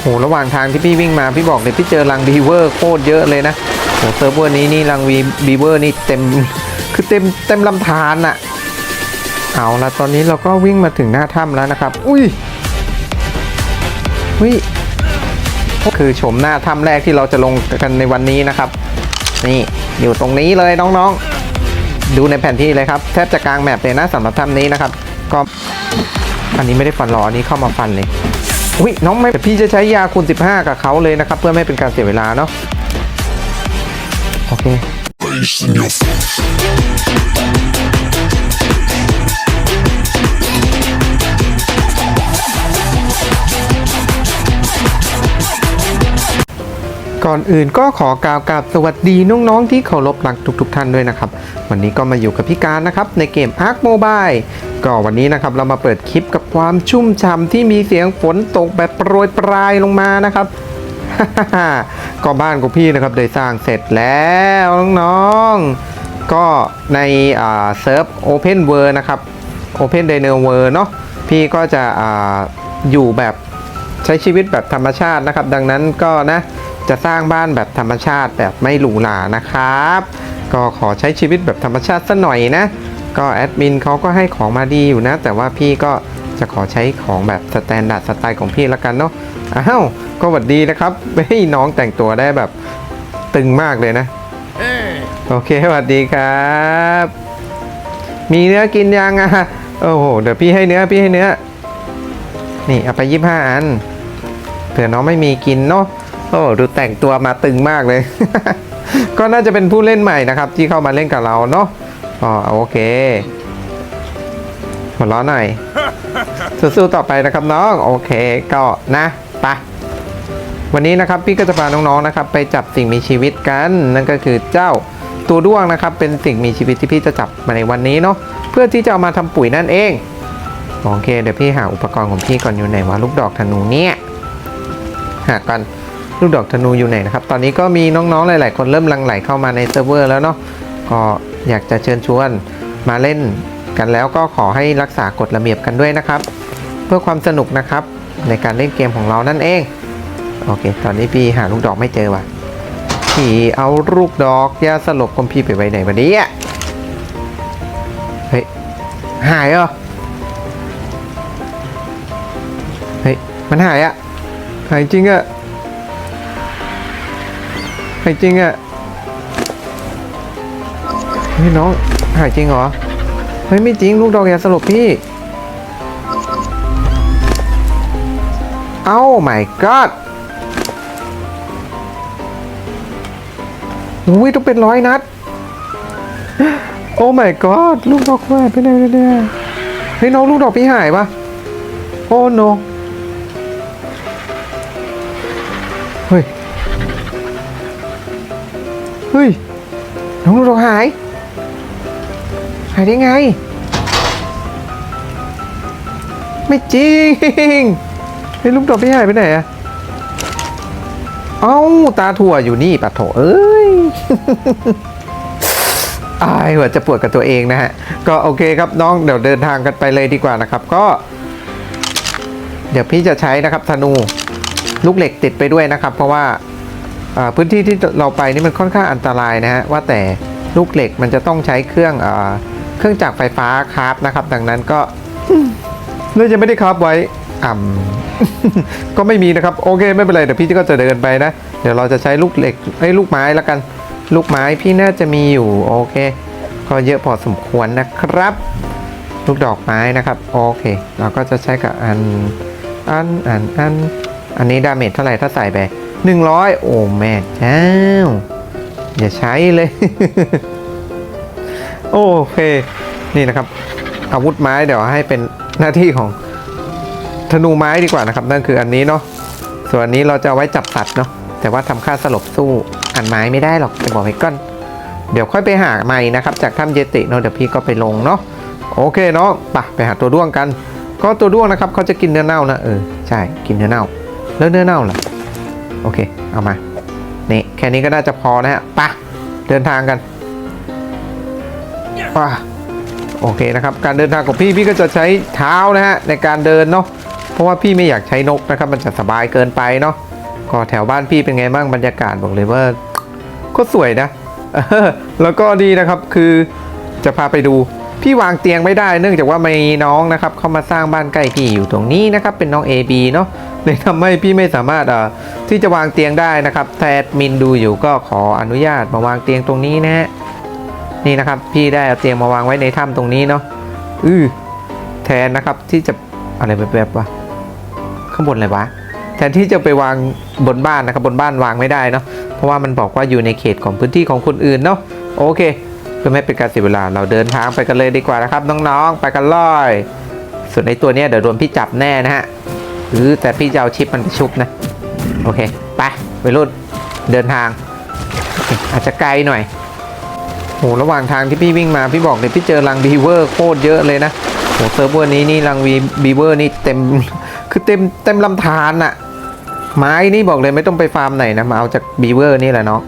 โหระหว่างทางที่พี่วิ่งมาพี่บอกเลยพี่เจอรังบีเวอร์โคตรเยอะเลยนะโหเซิร์ฟเวอร์นี้นี่รังวีบีเวอร์นี่เต็มคือเต็มเต็มลำธารน่ะเอาละตอนนี้เราก็วิ่งมาถึงหน้าถ้ำแล้วนะครับ อุ้ยอุ้ยคือชมหน้าถ้ำแรกที่เราจะลงกันในวันนี้นะครับ นี่อยู่ตรงนี้เลยน้องๆ ดูในแผนที่เลยครับแทบจะกลางแมปเลยนะสำหรับถ้ำนี้นะครับ ก็อันนี้ไม่ได้ฟันหรออันนี้เข้ามาฟันเลย อุ้ยน้องไม่พี่จะใช้ยาคูณ15 กับเขาเลยนะครับ เพื่อไม่เป็นการเสียเวลาเนาะโอเคก่อนอื่นก็ขอกล่าวกับสวัสดีน้องๆที่เคารพรักทุกๆทท่านด้วยนะครับ วันนี้ก็มาอยู่กับพี่การนะครับ ในเกม Ark Mobile ก็วันนี้นะครับเรามาเปิดคลิปกับความชุ่มฉ่ำที่มีเสียงฝนตกแบบโปรยปลายลงมานะครับ ก็บ้านของพี่นะครับได้สร้างเสร็จแล้วน้องๆก็ในเซิร์ฟ Open World นะครับ Open d y n a World เนาะพี่ก็จะออยู่แบบใช้ชีวิตแบบธรรมชาตินะครับ ดังนั้นก็นะจะสร้างบ้านแบบธรรมชาติแบบไม่หรูหรานะครับ ก็ขอใช้ชีวิตแบบธรรมชาติสักหน่อยนะ ก็แอดมินเขาก็ให้ของมาดีอยู่นะ แต่ว่าพี่ก็จะขอใช้ของแบบสแตนดาร์ดสไตล์ของพี่ละกันเนาะอ้าวก็หวัดดีนะครับเฮ้ยน้องแต่งตัวได้แบบตึงมากเลยนะโอเคสวัสดีครับ มีเนื้อกินยังอะโอ้โหเดี๋ยวพี่ให้เนื้อพี่ให้เนื้อ นี่เอาไปยี่ห้าอันเผื่อน้องไม่มีกินเนาะโอ้ดูแต่งตัวมาตึงมากเลย ก็น่าจะเป็นผู้เล่นใหม่นะครับ ที่เข้ามาเล่นกับเราเนาะ อ๋อโอเคหัวเราะหน่อยสู้ๆต่อไปนะครับน้องโอเคก็นะไปะวันนี้นะครับพี่ก็จะพาน้องๆนะครับ ไปจับสิ่งมีชีวิตกัน นั่นก็คือเจ้าตัวด้วงนะครับ เป็นสิ่งมีชีวิตที่พี่จะจับมาในวันนี้เนาะเพื่อที่จะเอามาทำปุ๋ยนั่นเองโอเคเดี๋ยวพี่หาอุปกรณ์ของพี่ก่อนอยู่ไหนวะลูกดอกธนูเนี่ยหากันลูกดอกธนูอยู่ไหนนะครับ ตอนนี้ก็มีน้องๆหลาย ๆ คนเริ่มหลังไหลเข้ามาในเซิร์ฟเวอร์แล้วเนาะ ก็อยากจะเชิญชวนมาเล่นกันแล้วก็ขอให้รักษากฎระเบียบกันด้วยนะครับ เพื่อความสนุกนะครับในการเล่นเกมของเรานั่นเอง โอเค ตอนนี้พี่หาลูกดอกไม่เจอว่ะพี่เอาลูกดอกยาสลบของพี่ไปไว้ไหนวะเนี่ยเฮ้ยหายเหรอเฮ้ยมันหายอะหายจริงอะหายจริงอะ ฮ้ยน้องหายจริงเหรอ เฮ้ยไม่จริงลูกดอกยาสลบพี่ เอ้า my god อุ้ยต้องเป็นร้อยนัด โอ้ my god ลูกดอกว่าไปไหนเนี่ยเฮ้ยน้องลูกดอกพี่หายปะโอ้ no เฮ้ย เฮ้ย น้องลูกดอกหาย หายได้ไง ไม่จริงเฮ้ยลูกดอกพี่หายไปไหนอะเอ้าตาถั่วอยู่นี่ปะโถเอ้ยอายหัวจะปวดกับตัวเองนะฮะ ก็โอเคครับน้องเดี๋ยวเดินทางกันไปเลยดีกว่านะครับ ก็ เดี๋ยวพี่จะใช้นะครับธนู ลูกเหล็กติดไปด้วยนะครับ เพราะว่าอ่าพื้นที่ที่เราไปนี่มันค่อนข้างอันตรายนะฮะว่าแต่ลูกเหล็กมันจะต้องใช้เครื่องอา เครื่องจักรไฟฟ้าคราฟนะครับ ดังนั้นก็เลยจะไม่ได้คราฟไว้อ่ำก็ไม่มีนะครับ โอเคไม่เป็นไรเดี๋ยวพี่ก็จะเดินไปนะ เดี๋ยวเราจะใช้ลูกเหล็กไอ้ยลูกไม้แล้วกัน ลูกไม้พี่น่าจะมีอยู่โอเค ก็เยอะพอสมควรนะครับ ลูกดอกไม้นะครับ โอเค เราก็จะใช้กับอันอันอันอันอันนี้ดาเมจเท่าไหร่ถ้าใส่ไปหนึ่งร้อยโอ้แม่เจ้าอย่าใช้เลย โอเค นี่นะครับ อาวุธไม้เดี๋ยวให้เป็นหน้าที่ของธนูไม้ดีกว่านะครับ นั่นคืออันนี้เนาะส่วนนี้เราจะไว้จับสัตว์เนาะแต่ว่าทำค่าสลบสู้อันไม้ไม่ได้หรอกจะบอกให้ก่อนเดี๋ยวค่อยไปหาใหม่นะครับ จากถ้ำเยติเนาะเดี๋ยวพี่ก็ไปลงเนาะโอเคเนาะไปไปหาตัวด้วงกัน ก็ตัวด้วงนะครับเขาจะกินเนื้อเน่านะเออใช่กินเนื้อเน่า แล้วเนื้อเน่าล่ะโอเค เอามานี่แค่นี้ก็น่าจะพอนะฮะไปเดินทางกัน ว้าโอเคนะครับ การเดินทางของพี่พี่ก็จะใช้เท้านะฮะในการเดินเนาะเพราะว่าพี่ไม่อยากใช้นกนะครับ มันจะสบายเกินไปเนาะก็แถวบ้านพี่เป็นไงบ้างบรรยากาศบอกเลยว่าก็สวยนะแล้วก็ดีนะครับคือจะพาไปดูพี่วางเตียงไม่ได้เนื่องจากว่ามีน้องนะครับเข้ามาสร้างบ้านใกล้พี่อยู่ตรงนี้นะครับเป็นน้อง AB เนาะเลยทำให้พี่ไม่สามารถเอ่อที่จะวางเตียงได้นะครับแทดมินดูอยู่ก็ขออนุญาตมาวางเตียงตรงนี้นะฮะ นี่นะครับ พี่ได้เอาเตียงมาวางไว้ในถ้ำตรงนี้เนาะอือแทนนะครับที่จะอะไรแบบๆวะข้างบนอะไรวะแทนที่จะไปวางบนบ้านนะครับบนบ้านวางไม่ได้เนาะเพราะว่ามันบอกว่าอยู่ในเขตของพื้นที่ของคนอื่นเนาะโอเคเพื่อไม่เป็นการเสียเวลาเราเดินทางไปกันเลยดีกว่านะครับน้องๆ ไปกันเลย ส่วนในตัวเนี้ยเดี๋ยวโดนพี่จับแน่นะฮะหรือแต่พี่จะเอาชิปมันไปชุบนะ โอเค ไปไปรุ่นเดินทาง อาจจะไกลหน่อย โหระหว่างทางที่พี่วิ่งมาพี่บอกเลยพี่เจอรังบีเวอร์โคตรเยอะเลยนะโหเซิร์ฟเวอร์นี้นี่รังวีบีเวอร์นี่เต็มคือเต็มเต็มลำธารน่ะไม้นี่บอกเลยไม่ต้องไปฟาร์มไหนนะมาเอาจากบีเวอร์นี่แหละเนาะ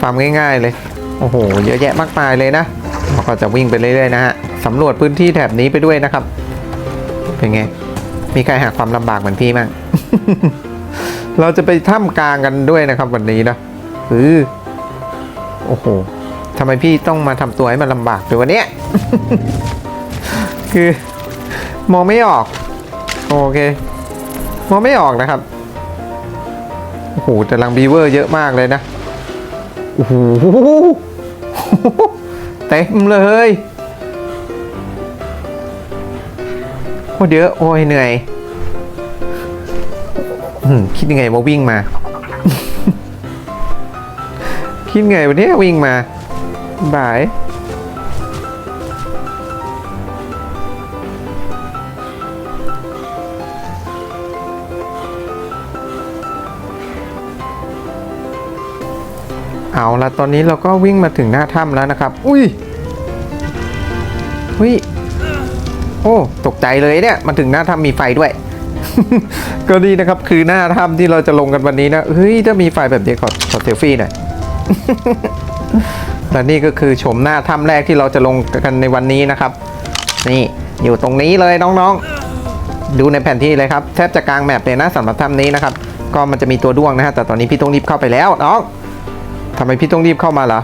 ฟาร์มง่าย ๆ เลยโอ้โหเยอะแยะมากมายเลยนะเราก็จะวิ่งไปเรื่อยๆนะฮะสำรวจพื้นที่แถบนี้ไปด้วยนะครับ เป็นไง มีใครหาความลำบากเหมือนพี่มั้งเราจะไปถ้ำกลางกันด้วยนะครับวันนี้นะเออโอ้โห ทำไมพี่ต้องมาทำตัวให้มันลำบากด้วยวันนี้ คือมองไม่ออก โอเคมองไม่ออกนะครับโอ้โหแต่ลังบีเวอร์เยอะมากเลยนะโอ้โหเต็มเลยโคตรเยอะโอ้ยเหนื่อยคิดยังไงว่าวิ่งมา คิดไงวันนี้วิ่งมา บายเอาละตอนนี้เราก็วิ่งมาถึงหน้าถ้ำแล้วนะครับ อุ้ยอุ้ย โอ้ ตกใจเลยเนี่ย มาถึงหน้าถ้ำมีไฟด้วย ก็ดีนะครับ คือหน้าถ้ำที่เราจะลงกันวันนี้นะ เฮ้ย ถ้ามีไฟแบบนี้ขอขอเซลฟี่หน่อย และนี่ก็คือชมหน้าถ้ำแรกที่เราจะลงกันในวันนี้นะครับ นี่อยู่ตรงนี้เลยน้องๆ ดูในแผนที่เลยครับแทบจะกลางแมปเลยนะสำหรับถ้ำนี้นะครับ ก็มันจะมีตัวด้วงนะฮะแต่ตอนนี้พี่ต้องรีบเข้าไปแล้วน้องทำไมพี่ต้องรีบเข้ามาล่ะ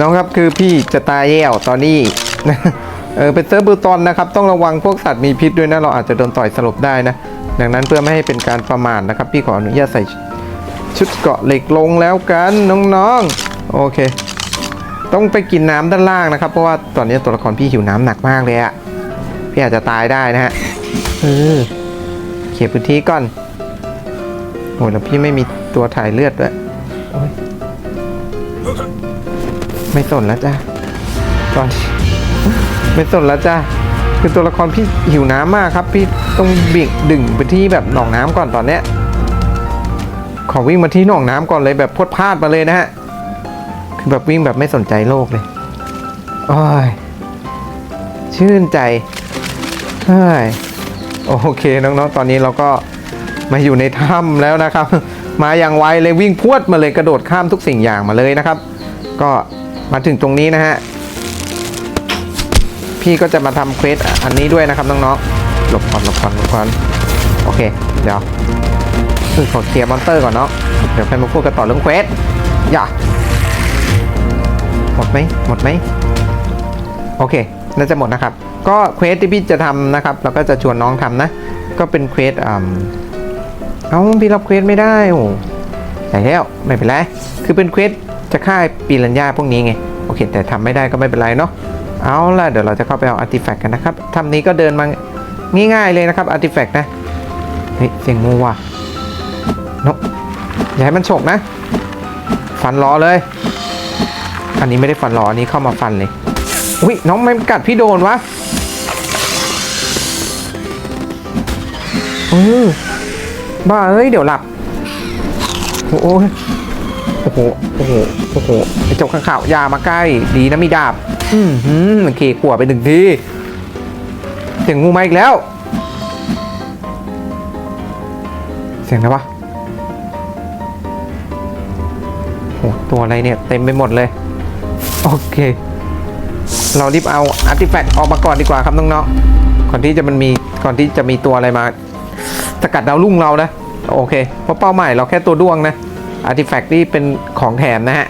น้องครับคือพี่จะตายแย่วตอนนี้เออเป็นเซิร์ฟบูตอนนะครับ ต้องระวังพวกสัตว์มีพิษด้วยนะ เราอาจจะโดนต่อยสลบได้นะ ดังนั้นเพื่อไม่ให้เป็นการประมาทนะครับ พี่ขออนุญาตใส่ชุดเกาะเหล็กลงแล้วกันน้องๆ โอเค ต้องไปกินน้ำด้านล่างนะครับ เพราะว่าตอนนี้ตัวละครพี่หิวน้ำหนักมากเลยอะพี่อาจจะตายได้นะฮะเออเขียร์พื้นที่ก่อนโอ้ยแล้วพี่ไม่มีตัวถ่ายเลือดด้วยโอ๊ยไม่สนแล้วจ้ะตอนไม่สนแล้วจ้ะคือตัวละครพี่หิวน้ำมากครับ พี่ต้องบิ่งดึงไปที่แบบหนองน้ำก่อนตอนเนี้ยขอวิ่งมาที่หนองน้ำก่อนเลยแบบพรวดพลาดมาเลยนะฮะ คือแบบวิ่งแบบไม่สนใจโลกเลยโอ้ยชื่นใจเฮ้ยโอเคน้องๆ ตอนนี้เราก็มาอยู่ในถ้ำแล้วนะครับ มาอย่างไวเลยวิ่งพวดมาเลยกระโดดข้ามทุกสิ่งอย่างมาเลยนะครับ ก็มาถึงตรงนี้นะฮะ พี่ก็จะมาทำเควสอันนี้ด้วยนะครับน้องๆ หลบก่อนหลบก่อนหลบก่อนโอเค เดี๋ยวคือขอเคลียร์มอนเตอร์ก่อนเนาะเดี๋ยวค่อยมาพูดกันต่อเรื่องเควสอย่า หมดไหมหมดไหมโอเค น่าจะหมดนะครับ ก็เควสที่พี่จะทำนะครับแล้วก็จะชวนน้องทำนะ ก็เป็นเควสอ่าเอ้าพี่รับเควสไม่ได้โอ้ใส่แล้วไม่เป็นไร คือเป็นเควสจะฆ่าปีรัญญาพวกนี้ไง โอเค แต่ทำไม่ได้ก็ไม่เป็นไรเนาะ เอาล่ะ เดี๋ยวเราจะเข้าไปเอาอาร์ติแฟกต์กันนะครับทำนี้ก็เดินมาง่ายๆเลยนะครับอาร์ติแฟกต์นะ เฮ้ยเสียงงูว่ะนกอย่าให้มันฉกนะ ฟันล้อเลย อันนี้ไม่ได้ฟันล้ออันนี้เข้ามาฟันเลย อุ้ยน้องไม่กัดพี่โดนวะเออบ้าเอ้ย เดี๋ยวหลับ โอ้โหโอ้โห โอ้โห โอ้โหไอ้เจ้าข้างข่าวยามาใกล้ ดีนะมีดาบ อืมหืมโอเคขวบไปหนึ่งทีเสียงงูมาอีกแล้ว เสียงอะไรวะโอ้ตัวอะไรเนี่ย เต็มไปหมดเลย โอเค เรารีบเอาอาร์ติแฟกต์ออกมาก่อนดีกว่าครับน้องๆก่อนที่จะมันมีก่อนที่จะมีตัวอะไรมาสกัดดาวรุ่งเรานะ โอเคเพราะเป้าหมายเราแค่ตัวด้วงนะอาร์ติแฟกต์นี่เป็นของแถมนะฮะ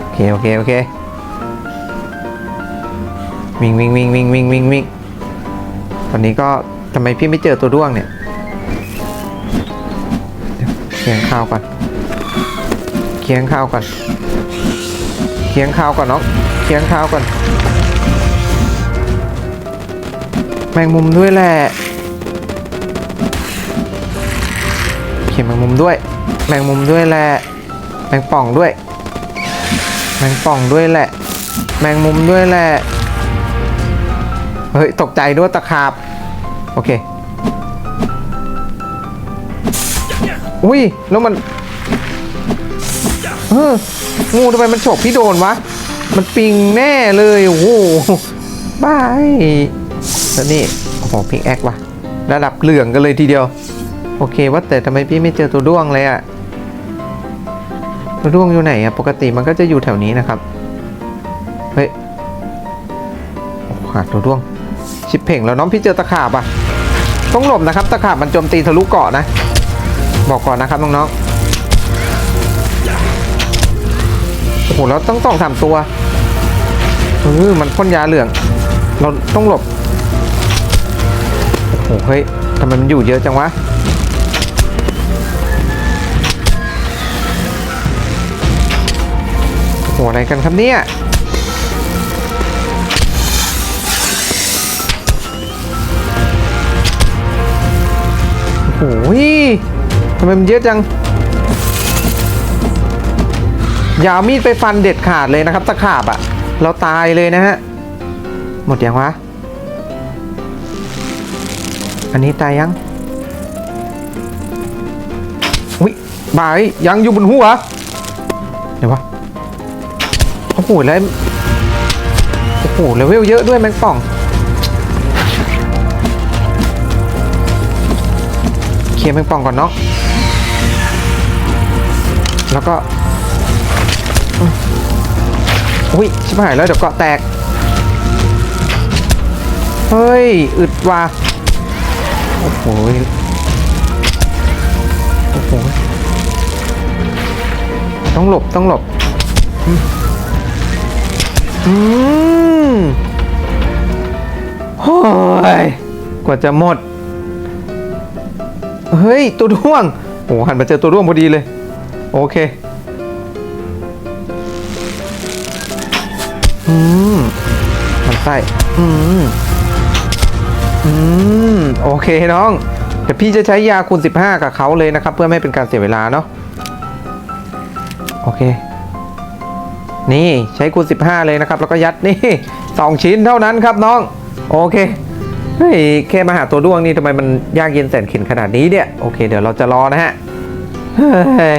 โอเคโอเคโอเควิ่งวิ่งวิ่งวิ่งวิ่งวิ่งวิ่งตอนนี้ก็ทำไมพี่ไม่เจอตัวด้วงเนี่ยเดี๋ยวเคียงข้าวก่อนเคียงข้าวก่อน เคียงข้าวก่อนน้องเคียงข้าวก่อน แมงมุมด้วยแหละเขียนแมงมุมด้วย แมงมุมด้วยแหละ แมงป่องด้วย แมงป่องด้วยแหละ แมงมุมด้วยแหละ เฮ้ย ตกใจด้วยตะขาบ โอเค อุ้ย แล้วมัน เอองูทำไมมันฉกพี่โดนวะ มันปิงแน่เลยโอ้โหบายแล้วนี่โอ้โหพิงแอควะระดับเหลืองกันเลยทีเดียว โอเคว่าแต่ทำไมพี่ไม่เจอตัวด้วงเลยอะตัวด้วงอยู่ไหนอะปกติมันก็จะอยู่แถวนี้นะครับ เฮ้ยโอ้หาตัวด้วง ชิปเพ่งแล้วน้องพี่เจอตะขาบอะต้องหลบนะครับ ตะขาบมันโจมตีทะลุเกาะนะ บอกก่อนนะครับน้องๆ โอ้โหเราต้องต้องสามตัวเออมันพ่นยาเหลือง เราต้องหลบ โอ้โหเฮ้ยทำไมมันอยู่เยอะจังวะโอ้โหอะไรกันครับเนี่ยโอ้โหทำไมมันเยอะจัง อย่าเอามีดไปฟันเด็ดขาดเลยนะครับตะขาบอะ่ะ เราตายเลยนะฮะ หมดยังวะ อันนี้ตายยังอุ้ยบายยังอยู่บนหัวเดี๋ยววะโอ้โหแล้วโอ้โหเลเวลเยอะด้วยแมงป่องเคลียร์แมงป่องก่อนเนาะแล้วก็ อุ้ยชิบหายแล้วเดี๋ยวเกาะแตก เฮ้ย อึดว่ะโอ้โหโอ้โหต้องหลบต้องหลบอืมอืมโอ้ยกว่าจะหมด เฮ้ย ตัวด้วงโอ้หันมาเจอตัวด้วงพอดีเลย โอเค อืมมันไส้อืมอืมโอเคน้องเดี๋ยวพี่จะใช้ยาคูณ15 กับเขาเลยนะครับ เพื่อไม่เป็นการเสียเวลาเนาะโอเค นี่ใช้คูณ15 เลยนะครับ แล้วก็ยัดนี่2ชิ้นเท่านั้นครับน้อง โอเคเฮ้ยแค่มาหาตัวด้วงนี่ทำไมมันยากเย็นแสนเข็นขนาดนี้เนี่ยโอเค เดี๋ยวเราจะรอนะฮะเฮ้ย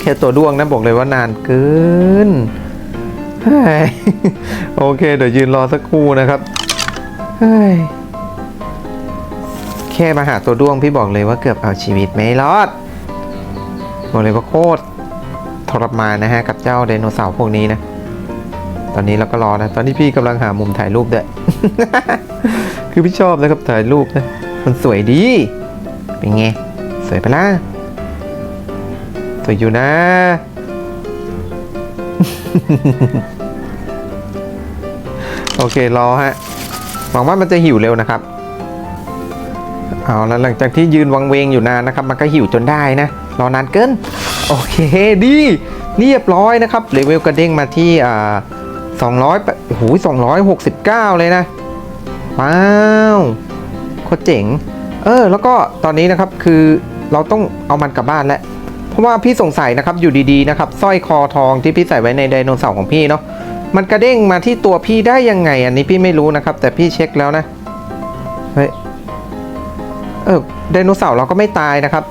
แค่ตัวด้วงนะบอกเลยว่านานเกิน โอเค เดี๋ยวยืนรอสักครู่นะครับแค่มาหาตัวด้วงพี่บอกเลยว่าเกือบเอาชีวิตไม่รอดบอกเลยว่าโคตรทรมานนะฮะกับเจ้าไดโนเสาร์พวกนี้นะ ตอนนี้เราก็รอนะ ตอนนี้พี่กำลังหามุมถ่ายรูปด้วยคือพี่ชอบนะครับถ่ายรูปนะ มันสวยดี เป็นไง สวยปะล่ะสวยอยู่นะ โอเครอฮะหวังว่ามันจะหิวเร็วนะครับเอาแล้วหลังจากที่ยืนวังเวงอยู่นานนะครับ มันก็หิวจนได้นะรอนานเกินโอเคดีเรียบร้อยนะครับเลเวลกระเด้งมาที่อ่า200โอ้โห269เลยนะว้าวโคตรเจ๋ง เออ แล้วก็ตอนนี้นะครับคือเราต้องเอามันกลับบ้านแล้ว เพราะว่าพี่สงสัยนะครับอยู่ดีๆนะครับสร้อยคอทองที่พี่ใส่ไว้ในไดโนเสาร์ของพี่เนาะมันกระเด้งมาที่ตัวพี่ได้ยังไง อันนี้พี่ไม่รู้นะครับ แต่พี่เช็คแล้วนะเฮ้ยเออไดโนเสาร์เราก็ไม่ตายนะครับ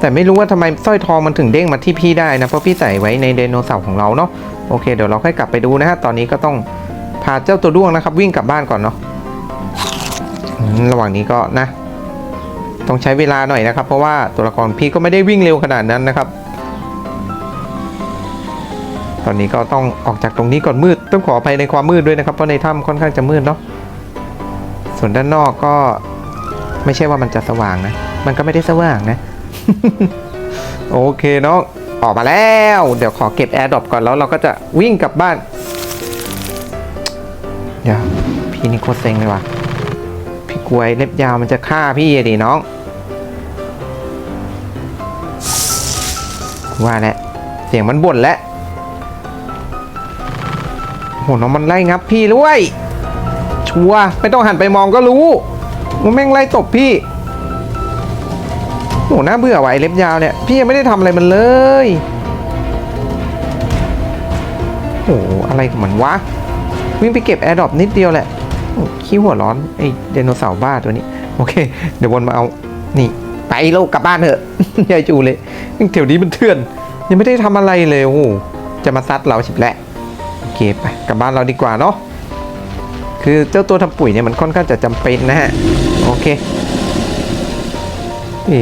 แต่ไม่รู้ว่าทำไมสร้อยทองมันถึงเด้งมาที่พี่ได้นะเพราะพี่ใส่ไว้ในไดโนเสาร์ของเราเนาะโอเคเดี๋ยวเราค่อยกลับไปดูนะฮะตอนนี้ก็ต้องพาเจ้าตัวด้วงนะครับ วิ่งกลับบ้านก่อนเนาะระหว่างนี้ก็นะ ต้องใช้เวลาหน่อยนะครับ เพราะว่าตัวละครพี่ก็ไม่ได้วิ่งเร็วขนาดนั้นนะครับ ตอนนี้ก็ต้องออกจากตรงนี้ก่อนมืด ต้องขออภัยในความมืดด้วยนะครับเพราะในถ้ำค่อนข้างจะมืดเนาะส่วนด้านนอกก็ไม่ใช่ว่ามันจะสว่างนะ มันก็ไม่ได้สว่างนะ โอเคน้องออกมาแล้ว เดี๋ยวขอเก็บแอร์ดรอปก่อนแล้วเราก็จะวิ่งกลับบ้าน เดี๋ยวพี่นี่โคตรเซ็งเลยว่ะ พี่กลวยเล็บยาวมันจะฆ่าพี่อดิน้อง ว่าแหละ เสียงมันบ่นแล้วโหน้องมันไล่งับพี่ด้วย ชัวร์ไม่ต้องหันไปมองก็รู้ว่าแม่งไล่ตบพี่โหน่าเบื่อไหวะไอ้เล็บยาวเนี่ย พี่ยังไม่ได้ทำอะไรมันเลยโหอะไรของมันวะ วิ่งไปเก็บแอร์ดรอปนิดเดียวแหละโอ้ขี้หัวร้อนไอ้ไดโนเสาร์บ้าตัวนี้ โอเค เดี๋ยววนมาเอา นี่ ไปโลกกลับบ้านเถอะยายจูเลยแถวนี้มันเถื่อน ยังไม่ได้ทำอะไรเลยโอ้โหจะมาซัดเราฉิบแหละโอเคไปกลับบ้านเราดีกว่าเนาะคือเจ้าตัวทำปุ๋ยเนี่ยมันค่อนข้างจะจำเป็นนะฮะโอเคอี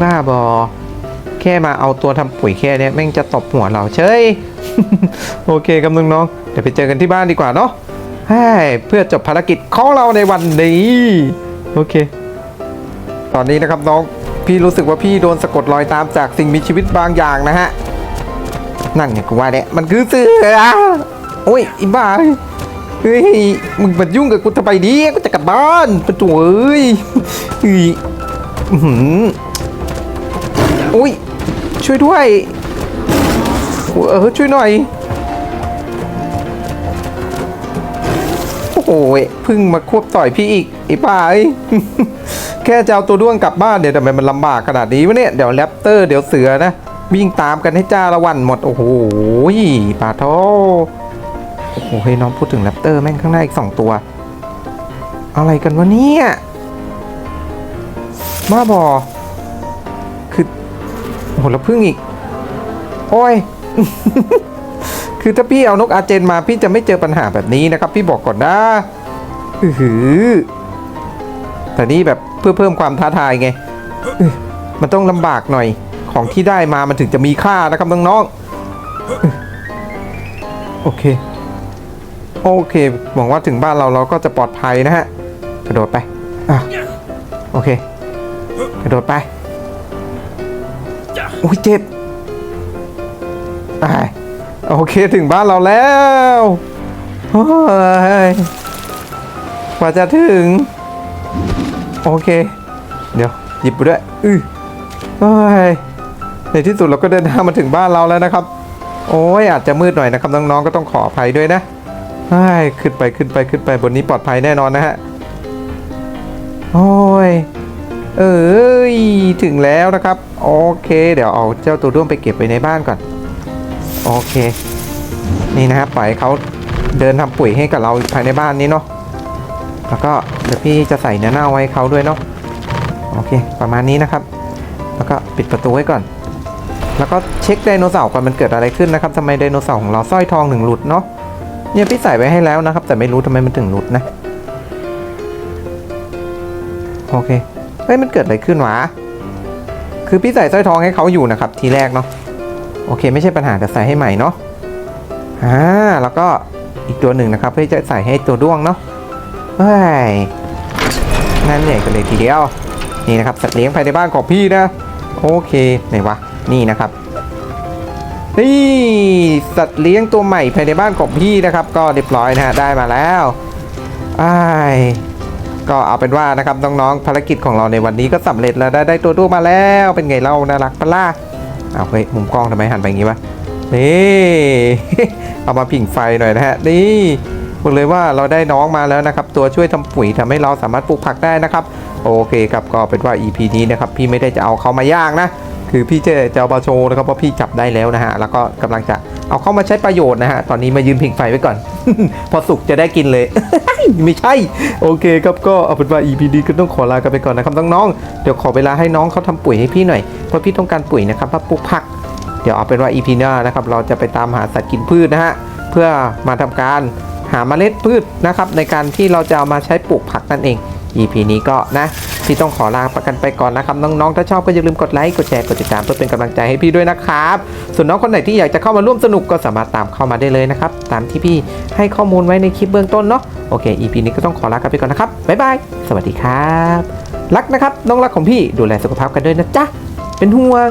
บ้าบอแค่มาเอาตัวทำปุ๋ยแค่เนี้ยแม่งจะตบหัวเราเฉยโอเคครับน้องๆเดี๋ยวไปเจอกันที่บ้านดีกว่าเนาะเพื่อจบภารกิจของเราในวันนี้ โอเค ตอนนี้นะครับน้องพี่รู้สึกว่าพี่โดนสะกดรอยตามจากสิ่งมีชีวิตบางอย่างนะฮะ นั่นไงกูว่าเนี่ยมันคือเสือโอ้ยอีบ้าเฮ้ยมึงมายุ่งกับกูทำไมดิกูจะกลับบ้านประตูเอ้ยเฮ้ยอื้ยอุ้ยช่วยด้วยเออช่วยหน่อยโอ้โหพึ่งมาควบต่อยพี่อีกไอ้ป่าไอ้ แค่จะเอาตัวด้วงกลับบ้านเดี๋ยวทำไมมันลำบากขนาดนี้วะเนี่ยเดี๋ยวแรปเตอร์เดี๋ยวเสือนะ วิ่งตามกันให้จ้าละวันหมด โอ้โหป่าโทโอ้โหเฮ้ยน้องพูดถึงแรปเตอร์แม่งข้างหน้าอีกสองตัว อะไรกันวะเนี่ยบ้าบอคือโอ้โหแล้วพึ่งอีก โอ้ย คือถ้าพี่เอานกอาเจนมาพี่จะไม่เจอปัญหาแบบนี้นะครับ พี่บอกก่อนนะอือหือแต่นี่แบบ พื่อเพิ่มความท้าทายไงมันต้องลำบากหน่อยของที่ได้มามันถึงจะมีค่านะครับน้องๆโอเค โอเคหวังว่าถึงบ้านเราเราก็จะปลอดภัยนะฮะกระโดดไปอะโอเคกระโดดไปโอ้ยเจ็บอ่าโอเคถึงบ้านเราแล้วโอ้ยกว่าจะถึง โอเค เดี๋ยวหยิบไปด้วยอือโอ้ยในที่สุดเราก็เดินทางมาถึงบ้านเราแล้วนะครับ โอ้ยอาจจะมืดหน่อยนะครับน้องๆก็ต้องขออภัยด้วยนะไอ้ยขึ้นไปขึ้นไปขึ้นไปบนนี้ปลอดภัยแน่นอนนะฮะโอ้ยเอ้ยถึงแล้วนะครับ โอเค เดี๋ยวเอาเจ้าตัวด้วงไปเก็บไว้ในบ้านก่อน โอเค นี่นะครับปล่อยเขาเดินทำปุ๋ยให้กับเราภายในบ้านนี้เนาะ แล้วก็เดี๋ยวพี่จะใส่เนื้อเน่าไว้เขาด้วยเนาะโอเค ประมาณนี้นะครับ แล้วก็ปิดประตูไว้ก่อน แล้วก็เช็คไดโนเสาร์ก่อนมันเกิดอะไรขึ้นนะครับทำไมไดโนเสาร์ของเราสร้อยทองถึงหลุดเนาะเนี่ยพี่ใส่ไว้ให้แล้วนะครับ แต่ไม่รู้ทำไมมันถึงหลุดนะโอเคเฮ้ยมันเกิดอะไรขึ้นวะคือพี่ใส่สร้อยทองให้เขาอยู่นะครับ ทีแรกเนาะโอเค ไม่ใช่ปัญหาแต่ใส่ให้ใหม่เนาะอ่าแล้วก็อีกตัวหนึ่งนะครับเพื่อจะใส่ให้ตัวด้วงเนาะ เฮ้ยนั่นใหญ่กันเลยทีเดียว นี่นะครับสัตว์เลี้ยงภายในบ้านของพี่นะ โอเคไหนวะนี่นะครับนี่สัตว์เลี้ยงตัวใหม่ภายในบ้านของพี่นะครับ ก็เรียบร้อยนะฮะได้มาแล้วไอ้ก็เอาเป็นว่านะครับน้องๆภารกิจของเราในวันนี้ก็สำเร็จแล้วได้ได้ตัวด้วมาแล้วเป็นไงเล่าน่ารักปะล่ะเอาเฮ้ยมุมกล้องทำไมหันไปอย่างงี้วะนี่เอามาผิงไฟหน่อยนะฮะนี่ บอกเลยว่าเราได้น้องมาแล้วนะครับ ตัวช่วยทำปุ๋ยทำให้เราสามารถปลูกผักได้นะครับ โอเคครับก็เป็นว่า EP นี้นะครับพี่ไม่ได้จะเอาเขามาย่างนะคือพี่จะจะเอามาโชว์นะครับว่าะพี่จับได้แล้วนะฮะแล้วก็กำลังจะเอาเข้ามาใช้ประโยชน์นะฮะตอนนี้มายืนผิงไฟไว้ก่อน พอสุกจะได้กินเลยไม่ใช่ โอเคครับก็เอาเป็นว่า EP นี้ก็ต้องขอลากันไปก่อนนะครับน้องๆเดี๋ยวขอเวลาให้น้องเขาทำปุ๋ยให้พี่หน่อยเพราะพี่ต้องการปุ๋ยนะครับมาปลูกผักเดี๋ยวเอาเป็นว่า EP หน้านะครับเราจะไปตามหาสัตว์กินพืชนะฮะเพื่อมาทำการ หาเมล็ดพืชนะครับ ในการที่เราจะเอามาใช้ปลูกผักนั่นเอง EP นี้ก็นะพี่ต้องขอลาประกันไปก่อนนะครับ น้องๆ ถ้าชอบก็อย่าลืมกดไลค์กดแชร์กดติดตามเพื่อเป็นกำลังใจให้พี่ด้วยนะครับ ส่วนน้องคนไหนที่อยากจะเข้ามาร่วมสนุกก็สามารถตามเข้ามาได้เลยนะครับ ตามที่พี่ให้ข้อมูลไว้ในคลิปเบื้องต้นเนาะโอเค EP นี้ก็ต้องขอลากันไปก่อนนะครับบ๊ายบายสวัสดีครับ รักนะครับน้องรักของพี่ดูแลสุขภาพกันด้วยนะจ๊ะเป็นห่วง